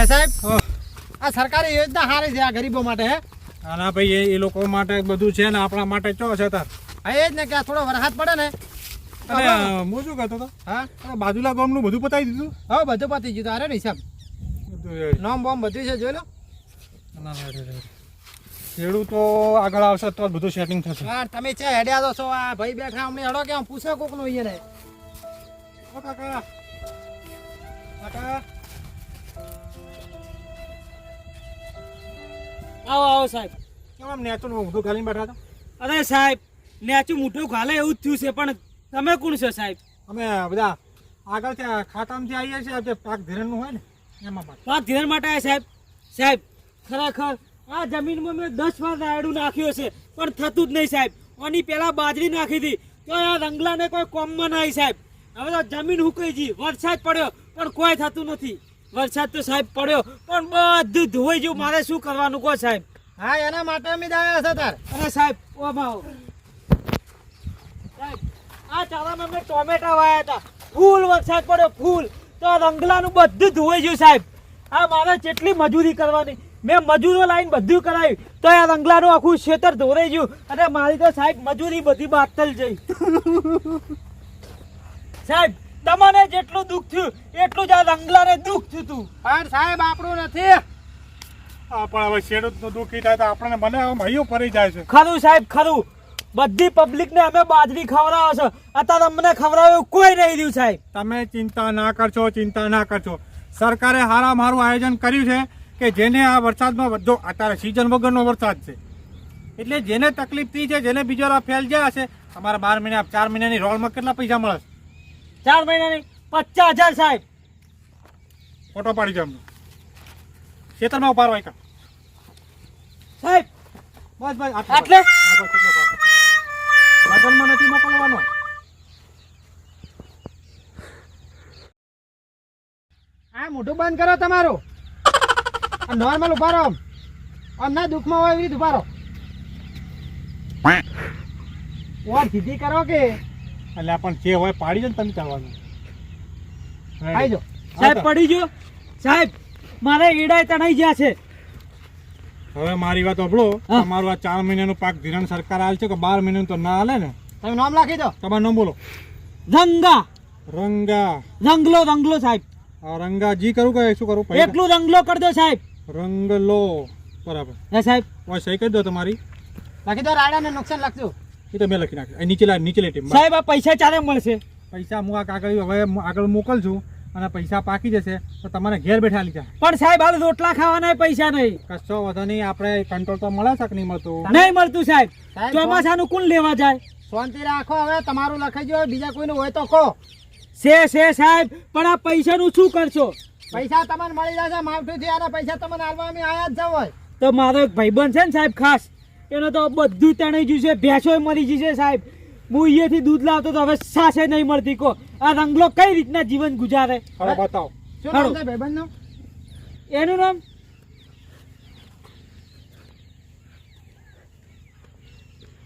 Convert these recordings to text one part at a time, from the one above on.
હે સાહેબ? આ સરકારી યોજના સારી છે આ ગરીબો માટે હે? ના ભાઈ એ- લોકો માટે બધું છે ને આપણા માટે ચો છે તાર? હા એ જ ને કે આ થોડો વરસાદ પડે ને. અને હું શું કહેતો હતો? હા? બાજુલા ગામનું બધું પતાવી દીધું હા બધું પતી ગયું તારે ને હિસાબ નોમ બોમ બધું છે જોઈ લો. ખેડૂતો આગળ આવશે તો બધું સેટિંગ થશે. હા તમે છે હેડ્યા દો છો. આ ભાઈ બેઠા અમને હેડો કે પૂછો કોકનું અહીંયા ને. કાકા. કાકા. આવો આવો સાહેબ. કેમ આમ નેચું ઊંધું ખાલી બેઠા હતા અરે સાહેબ નેચું મોઢું ખાલે એવું જ થયું છે પણ તમે કોણ છો સાહેબ? અમે બધા આગળ ત્યાં ખાતામાંથી આવીએ છીએ આપણે પાક ધીરણનું હોય ને એમાં પાક વાત ધીરણ માટે આવ્યા સાહેબ. સાહેબ ખરેખર આ જમીનમાં મેં દસ વાર રાયડું નાખ્યો છે પણ થતું જ નહીં સાહેબ. આની પહેલાં બાજરી નાખી હતી તો આ રંગલાને કોઈ કોમમાં નહીં સાહેબ. હવે તો જમીન હુકાઈ ગઈ વરસાદ પડ્યો પણ કોઈ થતું નથી. વરસાદ તો સાહેબ પડ્યો પણ બધું ધોવાઈ ગયું. મારે શું કરવાનું કહો સાહેબ? હા એના માટે અમે આવ્યા છે તાર. અરે સાહેબ ઓ ભાવ સાહેબ આ ચાલામાં મેં ટોમેટા વાયા હતા. ફૂલ વરસાદ પડ્યો ફૂલ. તો રંગલાનું બધું ધોવાઈ ગયું સાહેબ. આ મારે જેટલી મજૂરી કરવાની. મેં મજૂરો લાઈન બધું કરાવ્યું તો આ રંગલાનું આખું ખેતર ધોરાઈ ગયું. અને મારી તો સાહેબ મજૂરી બધી બાતલ જઈ. સાહેબ તમને જેટલું દુઃખ થયું એટલું જ આ રંગલાને દુઃખ થયું તું. પણ સાહેબ આપણું નથી. આ પણ હવે ખેડૂતનું દુઃખી થાય તો આપણને મને હવે મહિયો ફરી જાય છે. ખરું સાહેબ ખરું. બધી પબ્લિકને અમે બાજરી ખવડાવો છો. અત્યારે અમને ખવડાવ્યું કોઈ નહીં રહ્યું સાહેબ. તમે ચિંતા ના કરશો ચિંતા ના કરશો. સરકારે હારા મારું આયોજન કર્યું છે કે જેને આ વરસાદમાં બધો અત્યારે સિઝન વગરનો વરસાદ છે. એટલે જેને તકલીફ થઈ છે જેને બીજો ફેલ ગયા હશે અમારા બાર મહિના ચાર મહિનાની રોલમાં કેટલા પૈસા મળે છે? ચાર મહિનાની. પચાસ હજાર સાહેબ. ફોટો પાડી છે ખેતરમાં ઉપાડો એક. સાહેબ બસ બસ આટલે? લગનમાં નથી મોકલવાનો. આ મોઢું બંધ કરો તમારું. નોર્મલ ઊભા રહો આમ. ના દુઃખમાં હોય એવી રીતે ઊભા રહો. ઓર સીધી કરો કે? એટલે પણ જે હોય પાડી ને તમે ચાલવાનું. આવી સાહેબ પડી ગયો સાહેબ મારે ઈડાય તણાઈ ગયા છે. હવે મારી વાત સાંભળો. તમારું આ ચાર મહિનાનું પાક ધિરાણ સરકાર આલે છે કે બાર મહિનાનું તો ના હાલે ને? તમે નામ લખી દો. તમારું નામ બોલો. રંગા. રંગા. રંગલો રંગલો સાહેબ. આ રંગા જી કરું કે શું કરું? એટલું રંગલો કરી દો સાહેબ. રંગલો. બરાબર. હે સાહેબ. સહી કરી દો તમારી. લખી દો રાડાને નુકસાન લખજો. એ તો મેં લખી નાખ્યું. નીચેલા નીચે લેટી સાહેબ આ પૈસા ચારે મળશે? પૈસા હું આ કાગળ હવે હું આગળ મોકલશું અને પૈસા પાકી જશે તો તમારે ઘેર બેઠા લીધા. પણ સાહેબ હવે રોટલા ખાવાના પૈસા નહીં. કશો વધો નહીં આપણે કંટ્રોલ તો મળે છે નહીં મળતું? નહીં મળતું સાહેબ. ચોમાસાનું કોણ લેવા જાય? શાંતિ રાખો હવે તમારું લખાઈ બીજા કોઈનું હોય તો કહો. છે છે સાહેબ પણ આ પૈસાનું શું કરશો? પૈસા તમને મળી જશે માવઠું છે અને પૈસા તમને આલવા અમે આયા જ જાવ હોય. તો મારો એક ભાઈબંધ છે ને સાહેબ ખાસ. એનો તો બધું તણાઈ ગયું છે. ભેંસો મરી ગઈ છે સાહેબ. હું અહીંયાથી દૂધ લાવતો તો હવે સાસે નહીં મળતી. કો આ રંગલો કઈ રીતના જીવન ગુજારે? બતાવો. શું હાલો. નામ છે ભાઈબંધનું? એનું નામ?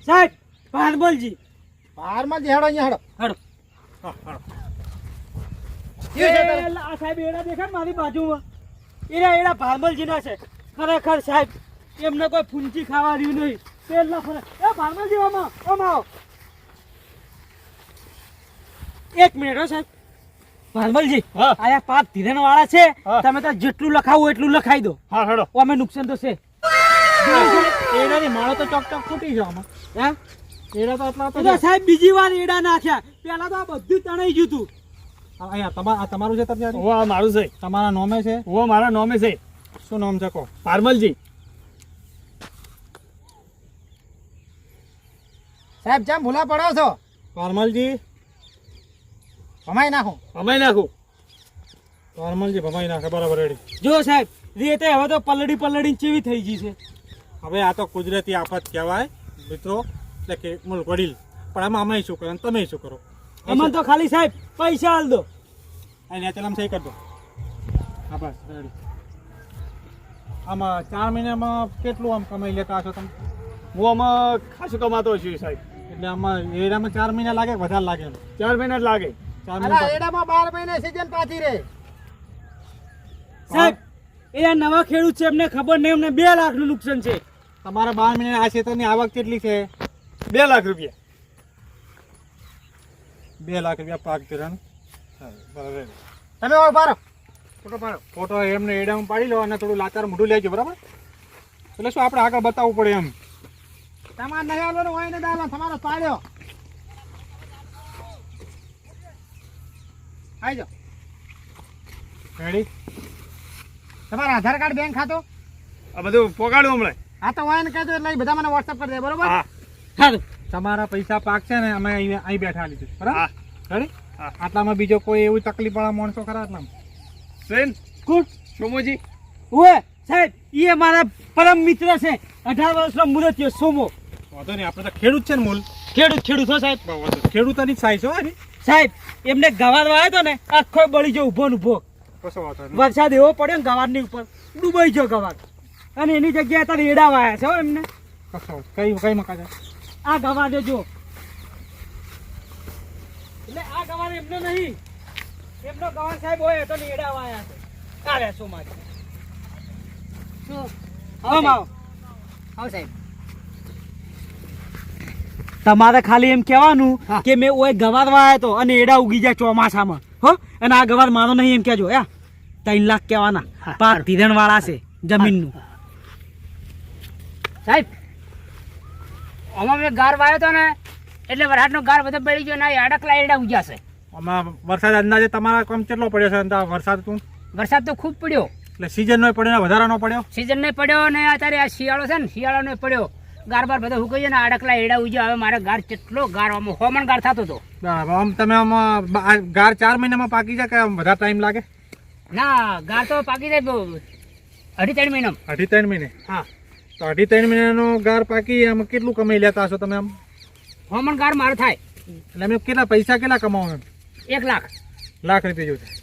સાહેબ ભારમલજી બહારમાં જ હેડો અહીંયા હેડો હડો સાહેબ એડા દેખાય ને મારી બાજુમાં. એડા એડા ભારમલજીના છે. ખરેખર સાહેબ એમને કોઈ ફૂંચી ખાવા રહ્યું નહીં. પેલા ફરે. એ ભારમલજી આમાં આમાં એક મિનિટ હો સાહેબ. ભારમલજી હા. આયા પાક ધીરેન વાળા છે. તમે તો જેટલું લખાવું એટલું લખાઈ દો. હા હેડો. અમે નુકસાન તો છે. એનાની માળો તો ચોક ચોક ફૂટી આમાં. હે? એડા તો આટલા તો સાહેબ બીજી વાર એડા નાખ્યા. પેલા તો આ બધું તણાઈ ગયું હતું. અહીંયા તમારું છે તમને ઓ આ મારું છે. તમારા નોમે છે? ઓ મારા નોમે છે. શું નામ છે કહો પારમલજી. સાહેબ જેમ ભૂલા પડો છો? પારમલજી. ભમાઈ નાખો. ભમાઈ નાખું. પારમલજી ભમાઈ નાખે. બરાબર રેડી જો સાહેબ રેતે હવે તો પલડી પલડી ચીવી થઈ ગઈ છે. હવે આ તો કુદરતી આફત કહેવાય મિત્રો. એટલે કે મૂળ વડીલ. પણ આમાં અમે શું કરો અને તમે શું કરો? અમને તો ખાલી સાહેબ પૈસા હાલ દો. અને આમ સહી કરી દો. હા બસ રેડી આમાં ચાર મહિનામાં કેટલું આમ કમાઈ લેતા હશો તમે? હું આમાં ખાસું કમાતો છું સાહેબ. એટલે આમાં એડામાં ચાર મહિના લાગે વધારે લાગે? ચાર મહિના જ લાગે. ચાર મહિના એડામાં બાર મહિના સિઝન પાછી રહે. સાહેબ એ આ નવા ખેડૂત છે એમને ખબર નહીં એમને બે લાખનું નુકસાન છે. તમારા બાર મહિના આ ક્ષેત્રની આવક કેટલી છે? બે લાખ રૂપિયા. બે લાખ રૂપિયા પાક ધિરાણ બરાબર તમે રહો ફોટો પાડો. ફોટો એમને એડામાં પાડી લો અને થોડું લાચાર મોઢું લેજો બરાબર? એટલે શું આપણે આગળ બતાવવું પડે એમ? તમારે નહીં આવવાનું હોય ને દાદા તમારો પાડ્યો. આવી જાઓ. રેડી તમારા આધાર કાર્ડ બેંક ખાતું? આ બધું પોગાડું હમણાં. હા તો હોય ને કહેજો એટલે બધા મને વોટ્સઅપ કરી દે બરોબર? હા. તમારા પૈસા પાક છે ને અમે અહીં અહીં બેઠા લીધું બરાબર? રેડી આટલામાં બીજો કોઈ એવું તકલીફ વાળા માણસો ખરા આટલામાં? ટ્રેન ગુડ સોમોજી. ઓએ સાહેબ એ મારા પરમ મિત્ર છે. અઢાર વર્ષનો મુરત છે સોમો. વાંધો નહીં આપણે તો ખેડૂત છે ને મૂલ. ખેડૂત ખેડૂત હો સાહેબ. ખેડૂતોની જ સાઈઝ સાહેબ એમને ગવાર વાયો તો ને આખો બળી ગયો ઊભો ને ઊભો વાંધો નહીં. વરસાદ એવો પડ્યો ને ગવારની ઉપર. ડૂબાઈ ગયો ગવાર. અને એની જગ્યાએ અત્યારે એડા વાયા છે હો એમને. કઈ કઈ મકા છે? આ ગવાર જો એટલે આ ગવાર એમનો નહીં. એમનો ગવાર સાહેબ હોય તો એડા વાયા છે. આ રે શું? માં આવો આવો આવો સાહેબ. તમારે ખાલી એમ કહેવાનું કે મેં ઓય ગવાર વાયા તો અને એડા ઉગી જાય ચોમાસામાં. હો? અને આ ગવાર મારો નહીં એમ કહેજો. યા? ત્રણ લાખ કહેવાના. પાક ધીરણ વાળા છે જમીનનું. સાહેબ આમાં મેં ગાર વાયો તો ને એટલે વરસાદનો ગાર બધો પડી ગયો ને અડકલા એડા ઉગ્યા છે. આમાં વરસાદ અંદાજે તમારા કમ કેટલો પડ્યો છે? અંદાજ વરસાદ તું? વરસાદ તો ખૂબ પડ્યો. એટલે સિઝન નો પડ્યો ને વધારાનો પડ્યો? સિઝન ને પડ્યો ને અત્યારે આ શિયાળો છે ને શિયાળો નો પડ્યો. ગાર બાર બધો હુકાઈ ને અડકલા એડા ઉજો હવે મારે ગાર કેટલો ગાર આમ હોમણ ગાર થતો હતો. આમ તમે આમ ગાર ચાર મહિનામાં પાકી જાય કે આમ વધારે ટાઈમ લાગે? ના ગાર તો પાકી જાય. અઢી ત્રણ મહિના અઢી ત્રણ મહિને? હા. તો અઢી ત્રણ મહિનાનો ગાર પાકી આમ કેટલું કમાઈ લેતા હશો તમે આમ? હોમણ ગાર મારે થાય. એટલે અમે કેટલા પૈસા કેટલા કમાવો એમ? એક લાખ. લાખ રૂપિયા થાય.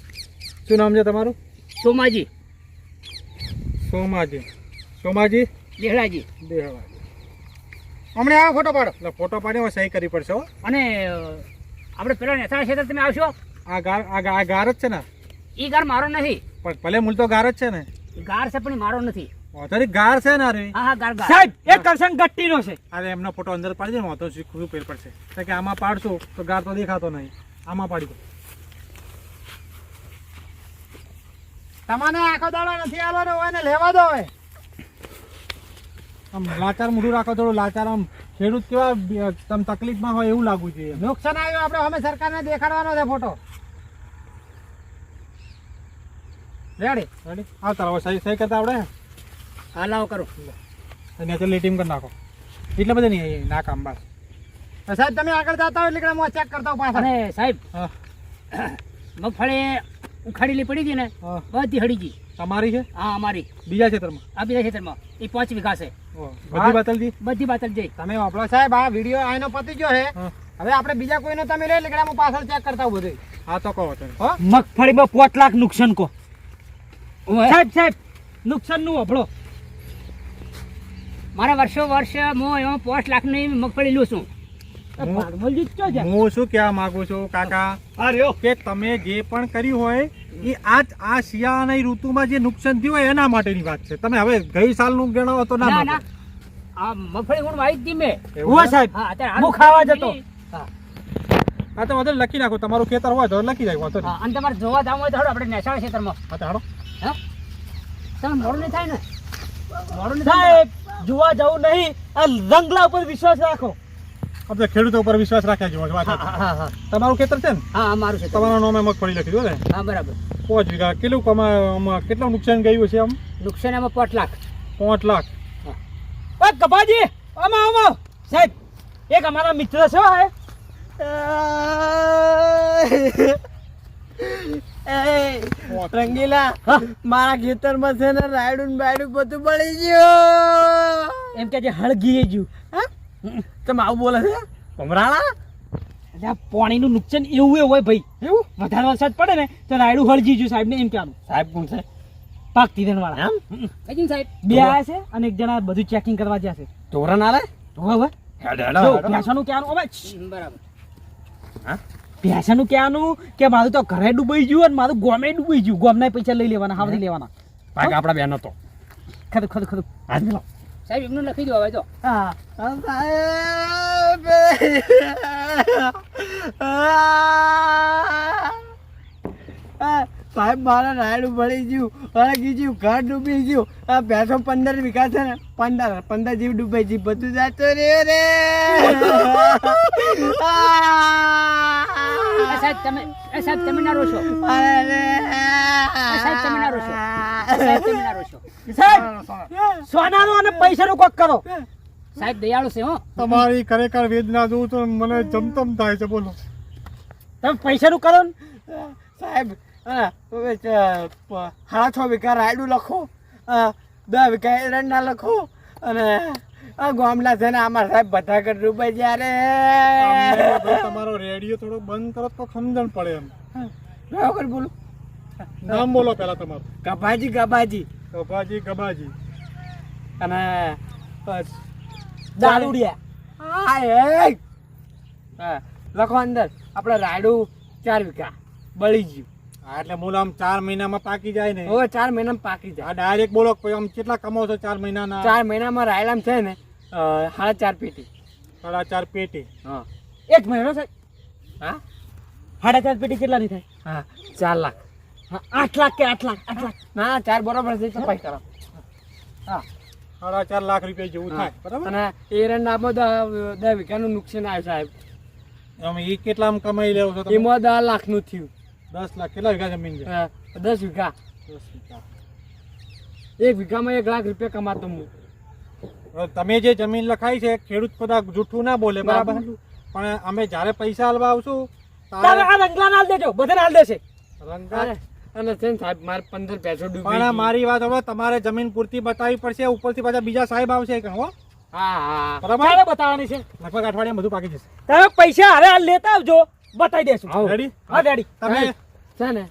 શું નામ છે તમારું? સોમાજી. સોમાજી. સોમાજી? દેહડાજી દેહવા હમણાં આવો ફોટો પાડો. એટલે ફોટો પાડ્યો સહી કરી પડશે હો. અને આપણે પેલા નેતા છે તમે આવશો? આ ગાર આ ગાર જ છે ને? એ ગાર મારો નથી. પણ ભલે મૂળ તો ગાર જ છે ને? ગાર છે પણ મારો નથી. વાંધો ગાર છે ને અરે? હા હા ગાર ગાર. સાહેબ એક કરશન ગટ્ટીનો છે. અરે એમનો ફોટો અંદર પાડી દે શીખવું પેર પડશે. કારણ કે આમાં પાડશું તો ગાર તો દેખાતો નહીં. આમાં પાડી દો. તમને આખો દાડો નથી આવવાનો હોય ને લેવા દો હવે. આમ લાચાર મોઢું રાખો થોડું લાચાર આમ ખેડૂત કેવા તમે તકલીફમાં હોય એવું લાગવું જોઈએ. નુકસાન આવ્યું આપણે અમે સરકારને દેખાડવાનો છે ફોટો. રેડી રેડી આવતા રહો સહી સહી કરતા આવડે? હા લાવો કરો નેચરલી ટીમ કરી નાખો. એટલે બધા નહીં ના કામ બસ. સાહેબ તમે આગળ જતા હોય એટલે હું ચેક કરતા હોઉં પાછળ. સાહેબ મગફળી ઉખાડેલી પડી હતી ને. બધી હળી ગઈ. તમારી છે? હા અમારી. બીજા ક્ષેત્રમાં? આ બીજા ખેતરમાં એ પાંચ વીઘા છે. બધી બાતલ જઈ તમે વાપરો સાહેબ આ વીડિયો આનો પતી ગયો છે. હવે આપણે બીજા કોઈનો તમે લઈ લેકડા હું પાછળ ચેક કરતા બધું હા તો કહો તમે. હો? મગફળીમાં પાંચ લાખ નુકસાન કો. સાહેબ સાહેબ નુકસાનનું અભળો મારા વર્ષો વર્ષ હું એમાં પાંચ લાખની મગફળી લઉં છું. હું- જ? હું શું કહેવા માંગુ છું કાકા? અરે કે તમે જે પણ કર્યું હોય એ આ આ શિયાળાની ઋતુમાં જે નુકસાન થયું હોય એના માટેની વાત છે. તમે હવે ગઈ સાલનું ગણાવો તો ના આ મગફળી હું વાઈ હતી મેં. એવું સાહેબ હા અત્યારે હું ખાવા જતો. હા. તો વાંધો લખી નાખો. તમારું ખેતર હોય તો લખી જાય વાંધો અને તમારે જોવા જવું હોય તો આપણે નેસાળા ખેતરમાં. હા તો હાડો હા? તમે મોડું નહીં થાય ને? મોડું નહીં થાય જોવા જવું નહીં. આ રંગલા ઉપર વિશ્વાસ રાખો. આપણે ખેડૂતો ઉપર વિશ્વાસ રાખ્યા જેવો છે વાત હા હા હા. તમારું ખેતર છે ને? હા મારું છે તમારું નામે મગફળી લખી દો ને? હા બરાબર. પાંચ વીઘા. કેટલું કમા કેટલું નુકસાન ગયું છે આમ? નુકસાન એમાં પાંચ લાખ. પાંચ લાખ. ઓય કપાજી આમાં આમાં સાહેબ એક અમારા મિત્ર છે હે એ. રંગીલા મારા ખેતરમાં છે ને રાયડું બાયડું બધું બળી ગયું. એમ કે જે હળગી ગયું. તમે આવું બોલે છે? ભમરાળા? એટલે પાણીનું નુકસાન એવું એ હોય ભાઈ. એવું? વધારે વરસાદ પડે ને તો રાયડું હળજી જ્યું સાહેબ ને એમ કહેવાનું. સાહેબ કોણ છે? પાક તીધન વાળા એમ કઈ સાહેબ? બે આયા છે અને એક જણા બધું ચેકિંગ કરવા જ્યાં છે. ધોરણ આલે? હવે? હવે ભેંસાનું કહેવાનું હવે બરાબર. ભેંસાનું કહેવાનું કે મારું તો ઘરે ડૂબાઈ ગયું અને મારું ગોમે ડૂબાઈ ગયું. ગોમના પૈસા લઈ લેવાના હાવથી લેવાના. પાક આપણા બેન હતો. ખરું ખરું ખરું. હાથ મિલાવો. સાહેબ એમનું લખી દો હવે તો. હા. હા, સાહેબ. મારા રાયડું ભળી ગયું અને કીધું ઘર ડૂબી ગયું. આ બેસો પંદર વીઘા છે ને પંદર પંદર જીવ ડૂબાઈ જીવ બધું જાતો રે. રે સાહેબ તમે સાહેબ તમે ના રોશો. અરે સાહેબ, તમે ના રોશો. સાહેબ તમે ના રોશો. સાહેબ સોનાનું અને પૈસાનું કોક કરો. સાહેબ દયાળુ છે હો. તમારી ખરેખર વેદના જોઉં તો મને જમતમ થાય છે બોલો. તમે પૈસાનું કરો ને. સાહેબ હા, છ વીઘા રાયડું લખો હા, દસ વીઘા એરંડા લખો અને આ ગામડા છે ને આમાં સાહેબ બધા કર ડૂબાઈ જ્યારે તમારો રેડિયો થોડો બંધ કરો તો સમજણ પડે એમ. બરાબર બોલું. નામ બોલો પેલા તમારું. ગભાજી ગભાજી. ગબાજી કબાજી. અને દારૂડિયા. હા એ. હા લખો અંદર. આપણે રાયડું ચાર વીઘા. બળી ગયું. હા એટલે બોલો આમ ચાર મહિનામાં પાકી જાય ને. હવે ચાર મહિનામાં પાકી જાય. ડાયરેક્ટ બોલો કોઈ આમ કેટલા કમાવો છો ચાર મહિનાના? ચાર મહિનામાં રાયડામાં છે ને સાડા ચાર પેટી. સાડા ચાર પેટી. હા. એક મહિનો સાહેબ હા? સાડા ચાર પેટી કેટલા ની થાય? હા ચાર લાખ. આઠ લાખ કે આઠ લાખ આઠ લાખ. ના ચાર બરોબર છે સફાઈ કરો. હા. સાડા ચાર લાખ રૂપિયા જેવું થાય બરાબર? અને એરંડામાં દસ દસ વીઘાનું નુકસાન આવ્યું સાહેબ. આમ એ કેટલા કમાઈ લેવો છો તમે? એમાં દસ લાખનું થયું. દસ લાખ કેટલા વીઘા જમીન છે? દસ વીઘા. દસ વીઘા. એક વીઘામાં એક લાખ રૂપિયા કમાતો હું. હવે તમે જે જમીન લખાઈ છે ખેડૂત બધા જૂઠું ના બોલે બરાબર? પણ અમે જ્યારે પૈસા હાલવા આવશું ત્યારે આ રંગલા હાલ દેજો બધાને હાલ દેશે. રંગા અને અને છે સાહેબ મારે પંદર પૈસો પણ મારી વાત હવે તમારે જમીન પૂરતી બતાવી પડશે ઉપરથી પાછા બીજા સાહેબ આવશે કે હો? બરાબર? બતાવવાની છે? લગભગ અઠવાડિયા બધું પાકી જશે. તમે પૈસા હારે લેતા આવજો બતાવી દેશું. રેડી? હા ડેડી તમે છે ને?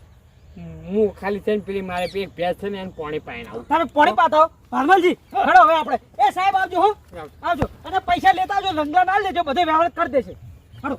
હું ખાલી છે ને પેલી મારે એક ભેંસ છે ને એને પાણી પાઈને આવું. તમે પાણી પાતા ભારમલજી હેડો હવે આપણે. એ સાહેબ આવજો હો. આવજો. અને પૈસા લેતા આવજો રંગલા ના લેજો બધે વ્યવહાર કરી દેશે. હેડો.